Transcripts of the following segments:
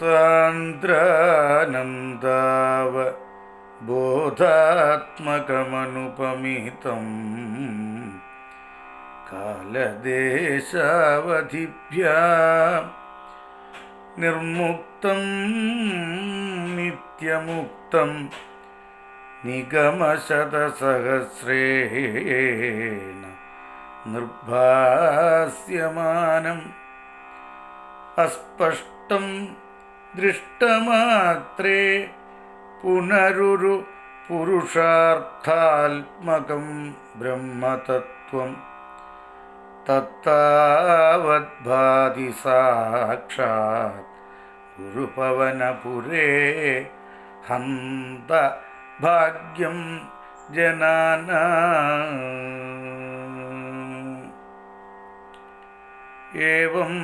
സാന്ദ്രാനന്ദാവ ബോധാത്മകമനുപമിതം കാലദേശാവധിഭ്യാം നിർമുക്തം നിത്യമുക്തം നിഗമശതസഹസ്രേണ दृष्टमात्रे पुनरुरु पुरुषार्थात्मकं ब्रह्मतत्त्वं तत्तावद्भाति साक्षात् गुरुपवनपुरे हन्त भाग्यं जनाना ഭാഗ്യം ജനാന ഏവം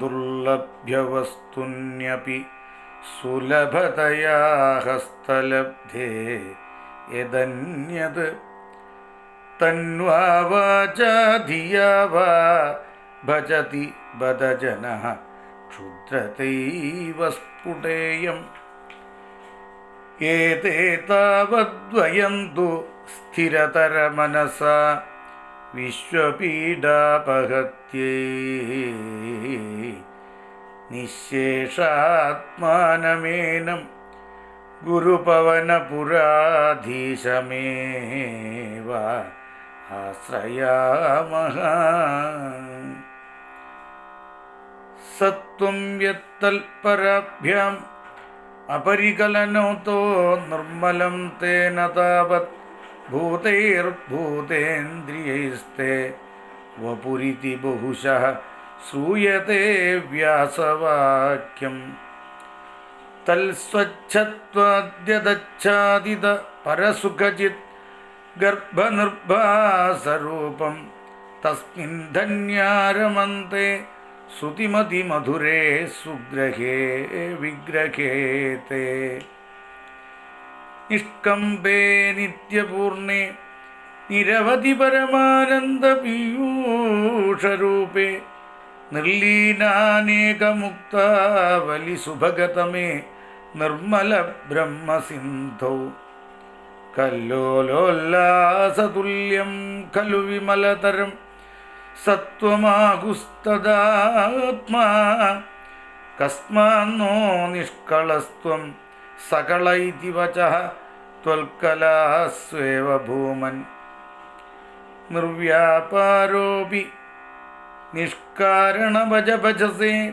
ദുർലഭ്യവസ്തുന്യപി സുലഭതയാ ഹസ്തലബ്ധേ യദന്യത്. തന്വാചാധിയാ വാ ഭജതി ബദജന ക്ഷുദ്രതൈവ സ്ഫുടേയം ഏതേ താവദ്വയം തു സ്ഥിരതരമനസാ വിശ്വപീഡാപഹത്യേ നിശേഷാത്മാനമേനം ഗുരുപവനപുരാധീശമേവ ആശ്രയാമഹ. സത്വം യത്തൽപരാഭ്യാം അപരികലനോത്തോ നിർമ്മലം തേന താവത് ഭൂതൈർഭൂതേന്ദ്രിയൈസ്തേ वपुरिति बहुशः श्रूयते व्यासवाक्यं तल्स्वच्छत्वाद्यदच्छादिद परसुखचित् गर्भनिर्भासरूपं तस्मिन् धन्यारमन्ते सुतिमतिमधुरे सुग्रहे विग्रहे ते निष्कम्पे नित्यपूर्णे നിരവധി പരമാനന്ദ പീയൂഷരൂപേ നിർലീനാനേകമുക്താവലി സുഭഗതമേ നിർമ്മല ബ്രഹ്മസിന്ധൗ. കല്ലോലോല്ലാസതുല്യം ഖലു വിമലതരം സത്വമാകുസ്തദാത്മാ കസ്മാന്നോ നിഷ്കളസ്ത്വം സകള ഇതി വചഃ ത്വൽക്കലാസ്വേവ ഭൂമൻ നിർവ്യാപാരോപി നിഷ്കാരണഭജഭജസേ.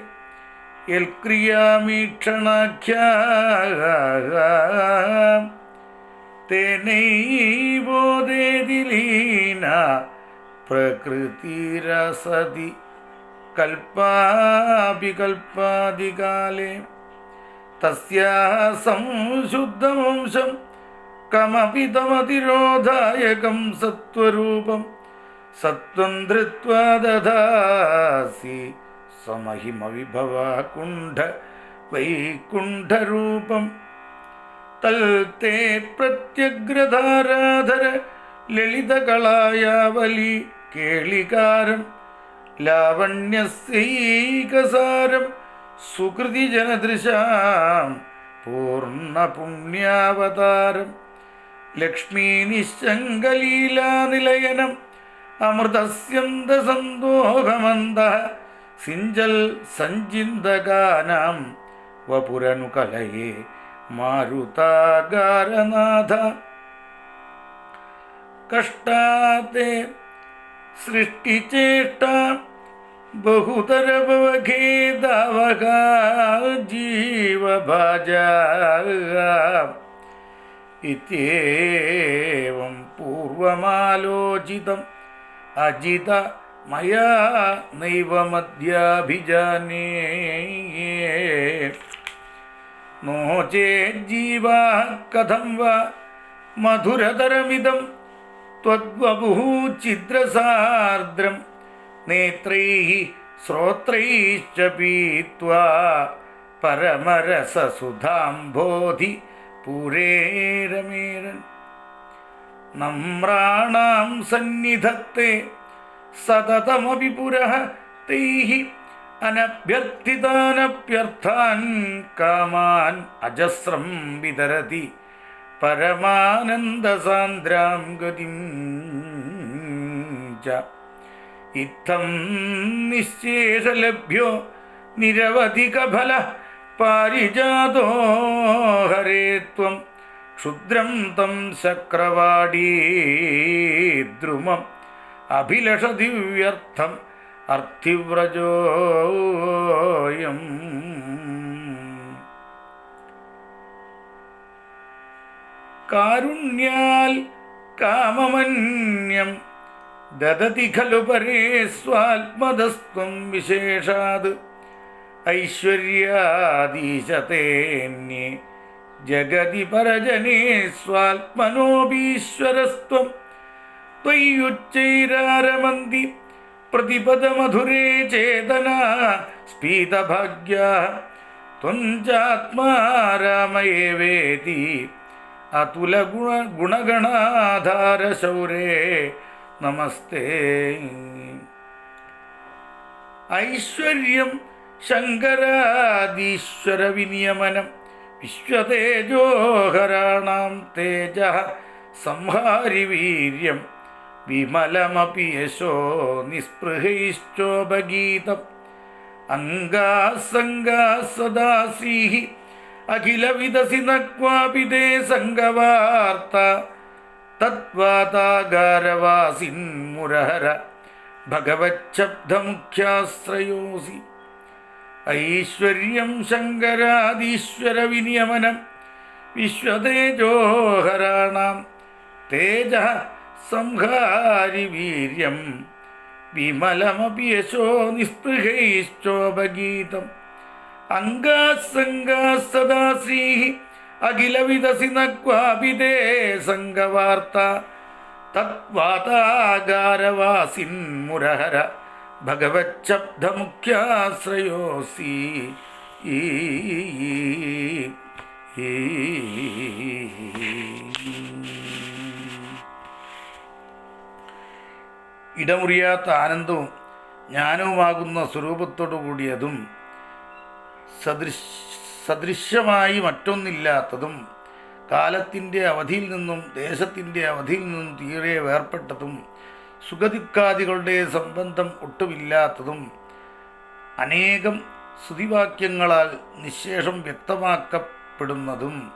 ഭജ ഭജസേ ലീന പ്രകൃതിരസതി കൽപ്പാഭികൽപ്പാദികാലേ. തസ്യാः സംശുദ്ധവംശം കമപി തമതിരോധായകം സത്വരൂപം സത്വം ധൃത്വാ ദധാസി സമഹിമവിഭവ കുണ്ഠ വൈകുണ്ഠരൂപം തൽത്തേ പ്രത്യഗ്രധാരാധര ലളിതകളായാവലി കേളികാരം ലാവണ്യസൈകസാരം സുകൃതിജനദൃശാം പൂർണ പൂർണപുണ്യാവതാരം ലക്ഷ്മീ നിശങ്കലീലാനിലയനം അമൃതസ്യന്തസന്തോഹമന്ദ സിഞ്ചൽ സഞ്ചിന്തകാനാം വപുരനുകലയേ മാരുതാകാരനാഥ. കഷ്ടാത്തെ സൃഷ്ടിചേഷ്ട ബഹുതരഭവഖേദവക ജീവഭാജ इत्येवं पूर्वमालोचितम्। अजित मया नैव मद्याभिजाने नो चेज्जीवा कथं वा मधुरतरमिदं। त्वद्वपुः छिद्रसार्द्रं नेत्रैः श्रोत्रैश्च पीत्वा परमरससुधाम्भोधि പൂരേരമേരൻ. നമ്രാണാം സന്നിധത്തെ സതതമപി പുരഃ തൈഹി അനഭ്യർത്ഥിതാനഭ്യർത്ഥാൻ കാമാൻ അജസ്രം വിതരതി പരമാനന്ദസാന്ദ്രാം ഗതിം ഇത്തം നിശേഷലഭ്യോ നിരവധിക ഫല പാരിജാതോ ഹരേത്വം ക്ഷുദ്രം തം ശക്രവാടീദ്രുമം അഭിലഷ ദിവ്യർത്ഥം അർത്ഥിവ്രജോയം കാരുണ്യാൽ കാമമന്യം ദദതി ഖലു പരേ സ്വാത്മതസ്ത്വം വിശേഷാത്. ഐശ്വര്യാദീശതേന്യേ ജഗതി പരജനേ സ്വാത്മനോപീശ്വരസ്ത്വം ത്വയ്യുച്ചൈരാരമന്തി പ്രതിപദമധുരേ ചേതന സ്ഫീതഭാഗ്യ. ത്വം ചാത്മാ രാമയേവേതി അതുലഗുണ ഗുണഗണാധാരശൗരേ. നമസ്തേ. ഐശ്വര്യം ശങ്കരാദീശ്വര വിനിയമനം. വിശ്വതേജോഹരാണാം തേജ സംഹാരി വീര്യം. വിമലമപി യശോ നിസ്പൃഹൈശ്ചോപഗീതം അംഗാസംഗാസദാസീഹി അഖില വിദസിന ക്വാപി തേ സംഗവാർത്ത. തത്വാതാകാരവാസിൻ മുരഹര. ഭഗവച്ഛബ്ദമുഖ്യാശ്രയോസി ഐശ്വര്യം ശങ്കരാദീശ്വര വിനിയമനം വിശ്വതേജോഹരാണാം തേജ സംഹാരി വീര്യം വിമലമപി യശോ നിസ്പൃഹൈശ്ചോപഗീതം അംഗാസംഗാസദാസീ അഖിലവിദസി തേ സംഗവാർത്ത തത്വാതാകാരവാസിൻ മുരഹര ഈ ഇടമുറിയാത്ത ആനന്ദവും ജ്ഞാനവുമാകുന്ന സ്വരൂപത്തോടുകൂടിയതും സദൃശ് സദൃശ്യമായി മറ്റൊന്നില്ലാത്തതും കാലത്തിന്റെ അവധിയിൽ നിന്നും ദേശത്തിന്റെ അവധിയിൽ നിന്നും തീരെ വേർപെട്ടതും സുഖദുഃഖാദികളുടെ സംബന്ധം ഒട്ടുമില്ലാത്തതും അനേകം സ്തുതിവാക്യങ്ങളാൽ നിശേഷം വ്യക്തമാക്കപ്പെടുന്നതും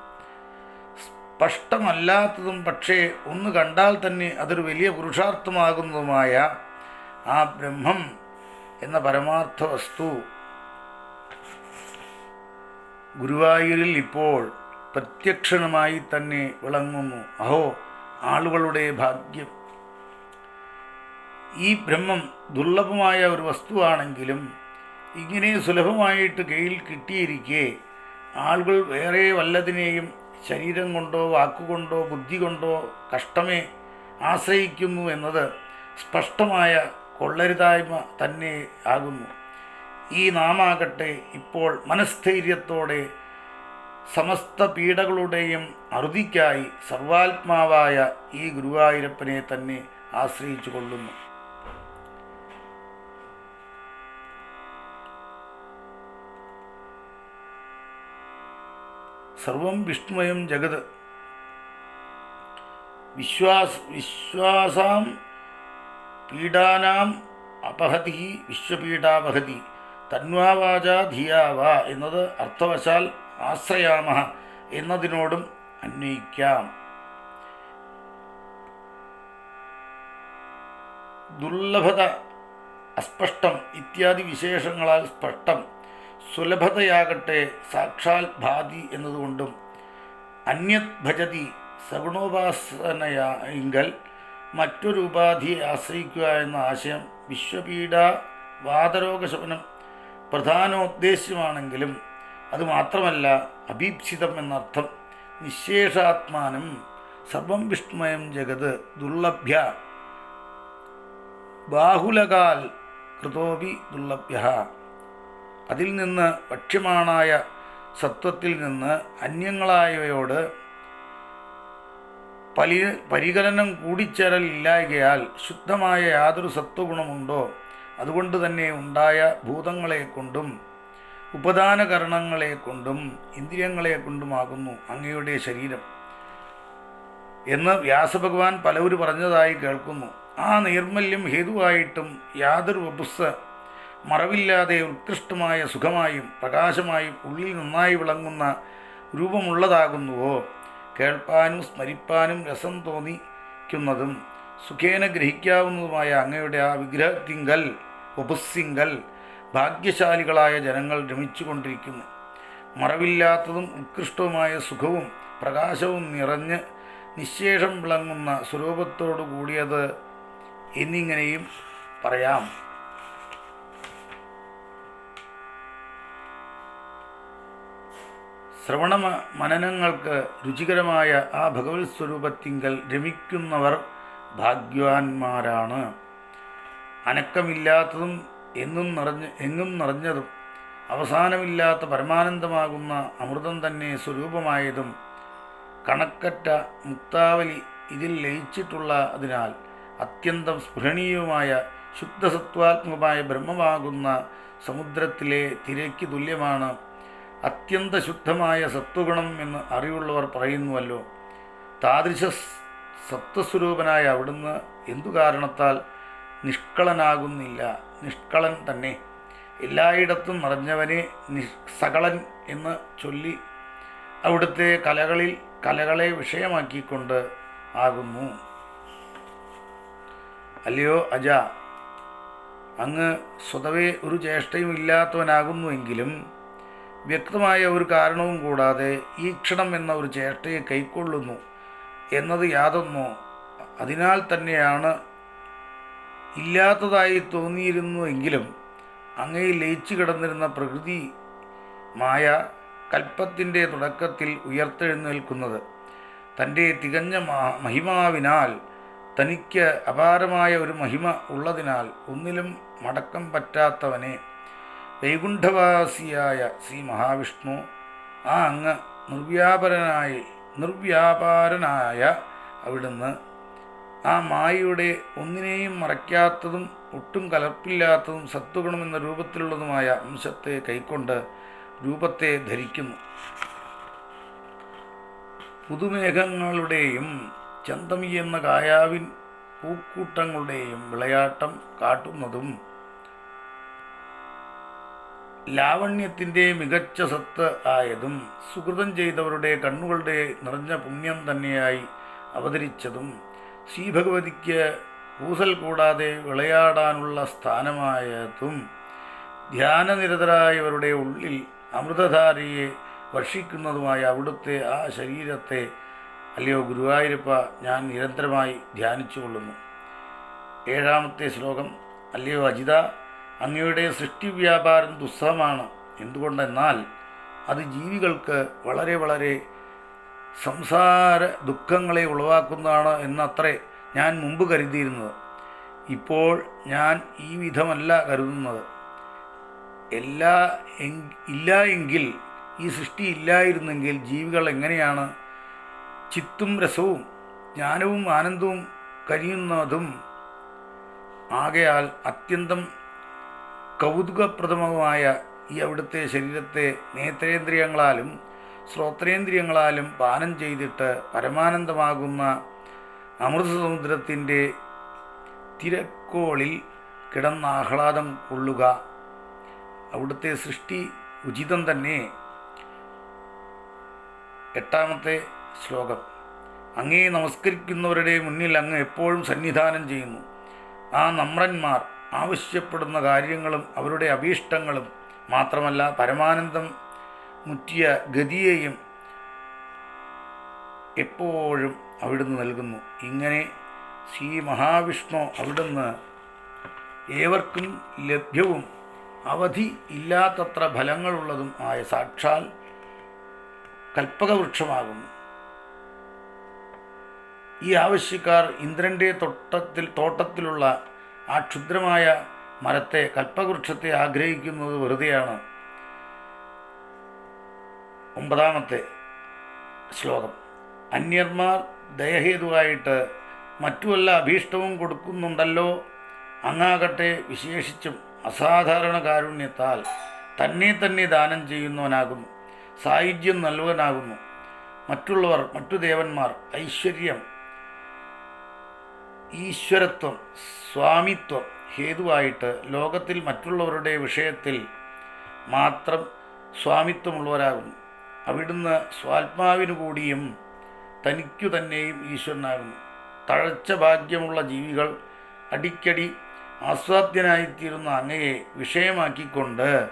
സ്പഷ്ടമല്ലാത്തതും പക്ഷേ ഒന്ന് കണ്ടാൽ തന്നെ അതൊരു വലിയ പുരുഷാർത്ഥമാകുന്നതുമായ ആ ബ്രഹ്മം എന്ന പരമാർത്ഥ വസ്തു ഗുരുവായൂരിൽ ഇപ്പോൾ പ്രത്യക്ഷണമായി തന്നെ വിളങ്ങുന്നു. അഹോ ആളുകളുടെ ഭാഗ്യം. ഈ ബ്രഹ്മം ദുർലഭമായ ഒരു വസ്തുവാണെങ്കിലും ഇങ്ങനെ സുലഭമായിട്ട് കയ്യിൽ കിട്ടിയിരിക്കെ ആളുകൾ വേറെ വല്ലതിനെയും ശരീരം കൊണ്ടോ വാക്കുകൊണ്ടോ ബുദ്ധി കൊണ്ടോ കഷ്ടമേ ആശ്രയിക്കുന്നു എന്നത് സ്പഷ്ടമായ കൊള്ളരുതായ്മ തന്നെ ആകുന്നു. ഈ നാമാകട്ടെ ഇപ്പോൾ മനസ്ഥൈര്യത്തോടെ സമസ്ത പീഡകളുടെയും അറുതിക്കായി സർവാത്മാവായ ഈ ഗുരുവായൂരപ്പനെ തന്നെ ആശ്രയിച്ചു കൊള്ളുന്നു. സർവം വിഷ്ണുമയം ജഗത്. വിശ്വാസ് വിശ്വാസാം പീഡാനാം അപഹതി വിശ്വപീഡാപഹതി. തന്വാവാച ധിയാവ എന്നത് അർത്ഥവശാൽ ആശ്രയാമ എന്നതിനോടും അന്വയിക്കാം. ദുർലഭത അസ്പഷ്ടം ഇത്യാദി വിശേഷങ്ങളാൽ സ്പഷ്ടം. സുലഭതയാകട്ടെ സാക്ഷാൽ ഭാതി എന്നതുകൊണ്ടും അന്യത് ഭജതി സഗുണോപാസനയെങ്കിൽ മറ്റൊരു ഉപാധിയെ ആശ്രയിക്കുക എന്ന ആശയം വിശ്വപീഡ വാതരോഗശമനം പ്രധാനോദ്ദേശ്യമാണെങ്കിലും അതുമാത്രമല്ല അഭീപ്സിതം എന്നർത്ഥം നിശേഷാത്മാനം സർവം വിഷ്ണുമയം ജഗത് ദുർലഭ്യ. ബാഹുലകാൽ കൃതോപി ദുർലഭ്യ. അതിൽ നിന്ന് ഭക്ഷ്യമാണായ സത്വത്തിൽ നിന്ന് അന്യങ്ങളായവയോട് പലി പരികലനം കൂടിച്ചേരലില്ലായകയാൽ ശുദ്ധമായ യാതൊരു സത്വഗുണമുണ്ടോ? അതുകൊണ്ട് തന്നെ ഉണ്ടായ ഭൂതങ്ങളെ കൊണ്ടും ഉപദാനകരണങ്ങളെ കൊണ്ടും ഇന്ദ്രിയങ്ങളെ കൊണ്ടുമാകുന്നു അങ്ങയുടെ ശരീരം എന്ന് വ്യാസഭഗവാൻ പലവരും പറഞ്ഞതായി കേൾക്കുന്നു. ആ നൈർമല്യം ഹേതുവായിട്ടും യാതൊരു വപുസ് മറവില്ലാതെ ഉത്കൃഷ്ടമായ സുഖമായും പ്രകാശമായും ഉള്ളിൽ നന്നായി വിളങ്ങുന്ന രൂപമുള്ളതാകുന്നുവോ? കേൾപ്പാനും സ്മരിപ്പാനും രസം തോന്നിക്കുന്നതും സുഖേന ഗ്രഹിക്കാവുന്നതുമായ അങ്ങയുടെ ആ വിഗ്രഹത്തിങ്കൽ ഉപസ്സിങ്കൽ ഭാഗ്യശാലികളായ ജനങ്ങൾ രമിച്ചുകൊണ്ടിരിക്കുന്നു. മറവില്ലാത്തതും ഉത്കൃഷ്ടവുമായ സുഖവും പ്രകാശവും നിറഞ്ഞ് നിശേഷം വിളങ്ങുന്ന സ്വരൂപത്തോടു കൂടിയത് എന്നിങ്ങനെയും പറയാം. ശ്രവണ മനനങ്ങൾക്ക് രുചികരമായ ആ ഭഗവത് സ്വരൂപത്തിങ്കൽ രമിക്കുന്നവർ ഭാഗ്യവാന്മാരാണ്. അനക്കമില്ലാത്തതും എന്നും നിറഞ്ഞ എങ്ങും നിറഞ്ഞതും അവസാനമില്ലാത്ത പരമാനന്ദമാകുന്ന അമൃതം തന്നെ സ്വരൂപമായതും കണക്കറ്റ മുക്താവലി ഇതിൽ ലയിച്ചിട്ടുള്ള അതിനാൽ അത്യന്തം സ്പൃഹണീയവുമായ ശുദ്ധസത്വാത്മകമായ ബ്രഹ്മമാകുന്ന സമുദ്രത്തിലെ തിരയ്ക്ക് തുല്യമാണ് അത്യന്ത ശുദ്ധമായ സത്വഗുണം എന്ന് അറിവുള്ളവർ പറയുന്നുവല്ലോ. താദൃശ സത്വസ്വരൂപനായ അവിടുന്ന് എന്തു കാരണത്താൽ നിഷ്കളനാകുന്നില്ല? നിഷ്കളൻ തന്നെ. എല്ലായിടത്തും നിറഞ്ഞവനെ നിസ്സകളൻ എന്ന് ചൊല്ലി അവിടുത്തെ കലകളിൽ കലകളെ വിഷയമാക്കിക്കൊണ്ട് ആകുന്നു. അല്ലയോ അജ അങ്ങ് സ്വതവേ ഒരു ചേഷ്ടയും ഇല്ലാത്തവനാകുന്നുവെങ്കിലും വ്യക്തമായ ഒരു കാരണവും കൂടാതെ ഈ ക്ഷണം എന്ന ഒരു ചേഷ്ടയെ കൈക്കൊള്ളുന്നു എന്നത് യാതൊന്നോ അതിനാൽ തന്നെയാണ് ഇല്ലാത്തതായി തോന്നിയിരുന്നുവെങ്കിലും അങ്ങയിൽ ലയിച്ചു കിടന്നിരുന്ന പ്രകൃതി മായ കൽപ്പത്തിന്റെ തുടക്കത്തിൽ ഉയർത്തെഴുന്നേൽക്കുന്നത്. തന്റെ തികഞ്ഞ മഹിമാവിനാൽ തനിക്ക് അപാരമായ ഒരു മഹിമ ഉള്ളതിനാൽ ഒന്നിലും മടക്കം പറ്റാത്തവനെ വൈകുണ്ഠവാസിയായ ശ്രീ മഹാവിഷ്ണു ആ അങ്ങ് നിർവ്യാപരനായി നിർവ്യാപാരനായ അവിടുന്ന് ആ മായയുടെ ഒന്നിനെയും മറയ്ക്കാത്തതും ഒട്ടും കലർപ്പില്ലാത്തതും സത്വഗുണമെന്ന രൂപത്തിലുള്ളതുമായ അംശത്തെ കൈക്കൊണ്ട് രൂപത്തെ ധരിക്കുന്നു. പുതുമേഘങ്ങളുടെയും ചന്തമി എന്ന കായാവിൻ പൂക്കൂട്ടങ്ങളുടെയും വിളയാട്ടം കാട്ടുന്നതും ലാവണ്യത്തിന്റെ മികച്ച സത്ത് ആയതും സുഹൃതം ചെയ്തവരുടെ കണ്ണുകളുടെ നിറഞ്ഞ പുണ്യം തന്നെയായി അവതരിച്ചതും ശ്രീഭഗവതിക്ക് പൂസൽ കൂടാതെ വിളയാടാനുള്ള സ്ഥാനമായതും ധ്യാനനിരതരായവരുടെ ഉള്ളിൽ അമൃതധാരയെ വർഷിക്കുന്നതുമായ അവിടുത്തെ ആ ശരീരത്തെ അല്ലയോ ഗുരുവായൂരപ്പ ഞാൻ നിരന്തരമായി ധ്യാനിച്ചു കൊള്ളുന്നു ഏഴാമത്തെ ശ്ലോകം അല്ലയോ അജിത അങ്ങയുടെ സൃഷ്ടി വ്യാപാരം ദുസ്സഹമാണ്. എന്തുകൊണ്ടെന്നാൽ അത് ജീവികൾക്ക് വളരെ വളരെ സംസാര ദുഃഖങ്ങളെ ഉളവാക്കുന്നതാണ് എന്നത്രേ ഞാൻ മുമ്പ് കരുതിയിരുന്നത്. ഇപ്പോൾ ഞാൻ ഈ വിധമല്ല കരുതുന്നത്. എല്ലാ ഇല്ല എങ്കിൽ ഈ സൃഷ്ടി ഇല്ലായിരുന്നെങ്കിൽ ജീവികൾ എങ്ങനെയാണ്? ചിത്തും രസവും ജ്ഞാനവും ആനന്ദവും കഴിയുന്നതും ആകയാൽ അത്യന്തം കൗതുകപ്രദമായ ഈ അവിടുത്തെ ശരീരത്തെ നേത്രേന്ദ്രിയങ്ങളാലും ശ്രോത്രേന്ദ്രിയങ്ങളാലും പാനം ചെയ്തിട്ട് പരമാനന്ദമാകുന്ന അമൃതസമുദ്രത്തിന്റെ തിരക്കോളിൽ കിടന്ന ആഹ്ലാദം കൊള്ളുക. അവിടുത്തെ സൃഷ്ടി ഉചിതം തന്നെ. എട്ടാമത്തെ ശ്ലോകം. അങ്ങേ നമസ്കരിക്കുന്നവരുടെ മുന്നിൽ അങ്ങ് എപ്പോഴും സന്നിധാനം ചെയ്യുന്നു. ആ നമ്രന്മാർ ആവശ്യപ്പെടുന്ന കാര്യങ്ങളും അവരുടെ അഭീഷ്ടങ്ങളും മാത്രമല്ല പരമാനന്ദം മുറ്റിയ ഗതിയെയും എപ്പോഴും അവിടുന്ന് നൽകുന്നു. ഇങ്ങനെ ശ്രീ മഹാവിഷ്ണു അവിടുന്ന് ഏവർക്കും ലഭ്യവും അവധി ഇല്ലാത്തത്ര ഫലങ്ങളുള്ളതും ആയ സാക്ഷാൽ കൽപ്പകവൃക്ഷമാകുന്നു. ഈ ആവശ്യക്കാർ ഇന്ദ്രന്റെ തോട്ടത്തിൽ തോട്ടത്തിലുള്ള ആ ക്ഷുദ്രമായ മരത്തെ കൽപ്പവൃക്ഷത്തെ ആഗ്രഹിക്കുന്നത് വെറുതെയാണ്. ഒമ്പതാമത്തെ ശ്ലോകം. അന്യന്മാർ ദയഹേതുവായിട്ട് മറ്റു വല്ല അഭീഷ്ടവും കൊടുക്കുന്നുണ്ടല്ലോ. അങ്ങാകട്ടെ വിശേഷിച്ചും അസാധാരണ കാരുണ്യത്താൽ തന്നെ തന്നെ ദാനം ചെയ്യുന്നവനാകുന്നു. സായുജ്യം നൽകുവനാകുന്നു. മറ്റുള്ളവർ മറ്റു ദേവന്മാർ ഐശ്വര്യം ഈശ്വരത്വം സ്വാമിത്വം ഹേതുവായിട്ട് ലോകത്തിൽ മറ്റുള്ളവരുടെ വിഷയത്തിൽ മാത്രം സ്വാമിത്വമുള്ളവരാകുന്നു. അവിടുന്ന് സ്വാത്മാവിനു കൂടിയും തനിക്കു തന്നെയും ഈശ്വരനാകുന്നു. തഴച്ച ഭാഗ്യമുള്ള ജീവികൾ അടിക്കടി ആസ്വാദ്യനായിത്തീരുന്ന അങ്ങയെ വിഷയമാക്കിക്കൊണ്ട്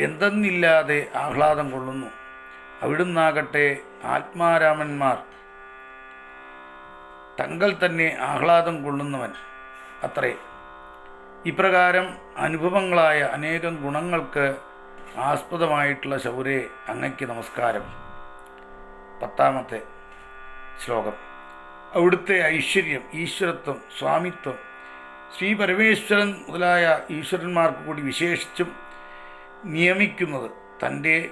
എന്തെന്നില്ലാതെ ആഹ്ലാദം കൊള്ളുന്നു. അവിടുന്നാകട്ടെ ആത്മാരാമന്മാർ തങ്ങൾ തന്നെ ആഹ്ലാദം കൊള്ളുന്നവൻ. അത്രേ. ഇപ്രകാരം അനുഭവങ്ങളായ അനേകം ഗുണങ്ങൾക്ക് ആസ്പദമായിട്ടുള്ള ശൗരെ അങ്ങയ്ക്ക് നമസ്കാരം. പത്താമത്തെ ശ്ലോകം. അവിടുത്തെ ഐശ്വര്യം ഈശ്വരത്വം സ്വാമിത്വം ശ്രീ പരമേശ്വരൻ മുതലായ ഈശ്വരന്മാർക്ക് കൂടി വിശേഷിച്ചും നിയമിക്കുന്നത് തന്റെ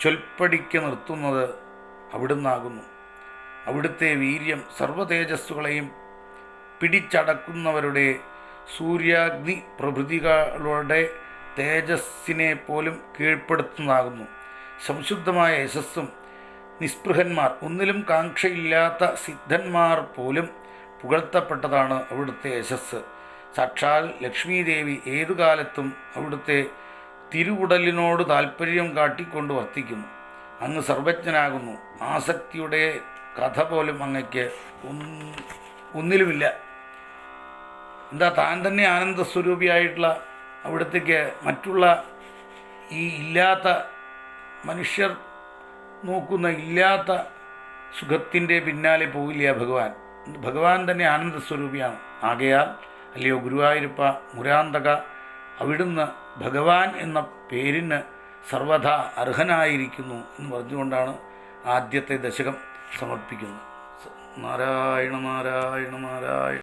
ചൊൽപ്പടിക്ക് നിർത്തുന്നത് അവിടുന്നാകുന്നു. അവിടുത്തെ വീര്യം സർവതേജസ്സുകളെയും പിടിച്ചടക്കുന്നവരുടെ സൂര്യാഗ്നി പ്രഭൃതികളുടെ തേജസ്സിനെ പോലും കീഴ്പ്പെടുത്തുന്നതാകുന്നു. സംശുദ്ധമായ യശസ്സും നിസ്പൃഹന്മാർ ഒന്നിലും കാംക്ഷയില്ലാത്ത സിദ്ധന്മാർ പോലും പുകഴ്ത്തപ്പെട്ടതാണ് അവിടുത്തെ യശസ് സാക്ഷാൽ ലക്ഷ്മീദേവി ഏതു കാലത്തും അവിടുത്തെ തിരുവുടലിനോട് താല്പര്യം കാട്ടിക്കൊണ്ട് വർത്തിക്കുന്നു. അങ്ങ് സർവജ്ഞനാകുന്നു. ആസക്തിയുടെ കഥ പോലും അങ്ങയ്ക്ക് ഒന്നിലുമില്ല. എന്താ താൻ തന്നെ ആനന്ദ സ്വരൂപിയായിട്ടുള്ള അവിടത്തേക്ക് മറ്റുള്ള ഈ ഇല്ലാത്ത മനുഷ്യർ നോക്കുന്ന ഇല്ലാത്ത സുഖത്തിന്റെ പിന്നാലെ പോകില്ല ഭഗവാൻ. ഭഗവാൻ തന്നെ ആനന്ദ സ്വരൂപിയാണ് ആകയാൽ അല്ലയോ ഗുരുവായൂരപ്പ മുരാന്തക അവിടുന്ന് ഭഗവാൻ എന്ന പേരിന് സർവഥാ അർഹനായിരിക്കുന്നു എന്ന് പറഞ്ഞുകൊണ്ടാണ് ആദ്യത്തെ ദശകം. സമർപ്പിക്കുന്നത് നാരായണ നാരായണ നാരായണ.